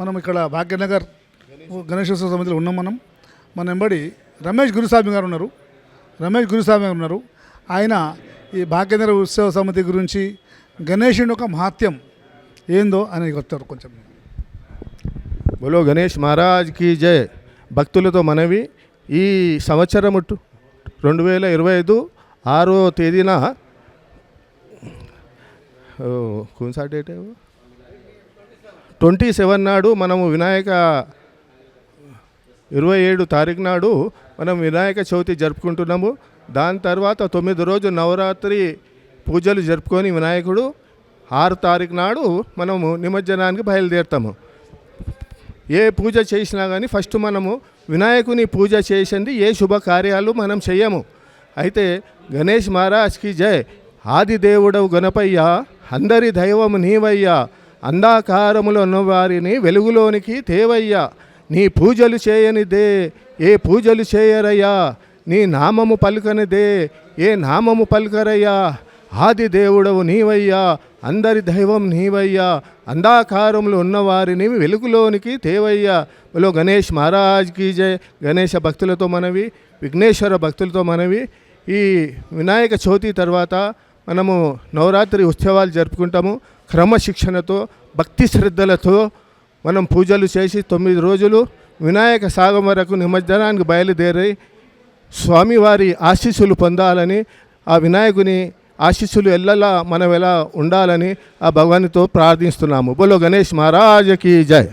మనం ఇక్కడ భాగ్యనగర్ గణేశోత్సవ సమితిలో ఉన్నాం మనం. మన వెంబడి రమేష్ గురుస్వామి గారు ఉన్నారు. రమేష్ గురుస్వామి గారు ఉన్నారు. ఆయన ఈ భాగ్యనగర్ ఉత్సవ సమితి గురించి గణేషుని ఒక మహాత్యం ఏందో అని చెప్తారు కొంచెం. బోలో గణేష్ మహారాజ్కి జై. భక్తులతో మనవి. ఈ సంవత్సరం రెండు వేల ఇరవై ఐదు ఆరో తేదీన ఓ, కౌన్సా ట్వంటీ సెవెన్ నాడు మనము వినాయక ఇరవై ఏడు తారీఖు నాడు మనం వినాయక చవితి జరుపుకుంటున్నాము. దాని తర్వాత తొమ్మిది రోజు నవరాత్రి పూజలు జరుపుకొని వినాయకుడు ఆరు తారీఖు నాడు మనము నిమజ్జనానికి బయలుదేరుతాము. ఏ పూజ చేసినా కానీ ఫస్ట్ మనము వినాయకుని పూజ చేసింది ఏ శుభకార్యాలు మనం చెయ్యము అయితే గణేష్ మహారాజ్కి జై. ఆది దేవుడవు గణపయ్య అందరి దైవము నీవయ్యా. అంధాకారములో ఉన్నవారిని వెలుగులోనికి తేవయ్యా. నీ పూజలు చేయనిదే ఏ పూజలు చేయరయ్యా. నీ నామము పలుకనిదే ఏ నామము పలుకరయ్యా. ఆది దేవుడవు నీవయ్యా అందరి దైవం నీవయ్యా. అంధాకారంలో ఉన్నవారిని వెలుగులోనికి తేవయ్యా. బలో గణేష్ మహారాజ్కి జయ గణేష భక్తులతో మనవి విఘ్నేశ్వర భక్తులతో మనవి. ఈ వినాయక చవితి తర్వాత మనము నవరాత్రి ఉత్సవాలు జరుపుకుంటాము. క్రమశిక్షణతో భక్తి శ్రద్ధలతో మనం పూజలు చేసి తొమ్మిది రోజులు వినాయక సాగం వరకు నిమజ్జనానికి బయలుదేరి స్వామివారి ఆశీస్సులు పొందాలని ఆ వినాయకుని ఆశీస్సులు ఎల్లలా మనం ఎలా ఉండాలని ఆ భగవానితో ప్రార్థిస్తున్నాము. బోలో గణేష్ మహారాజకి జై.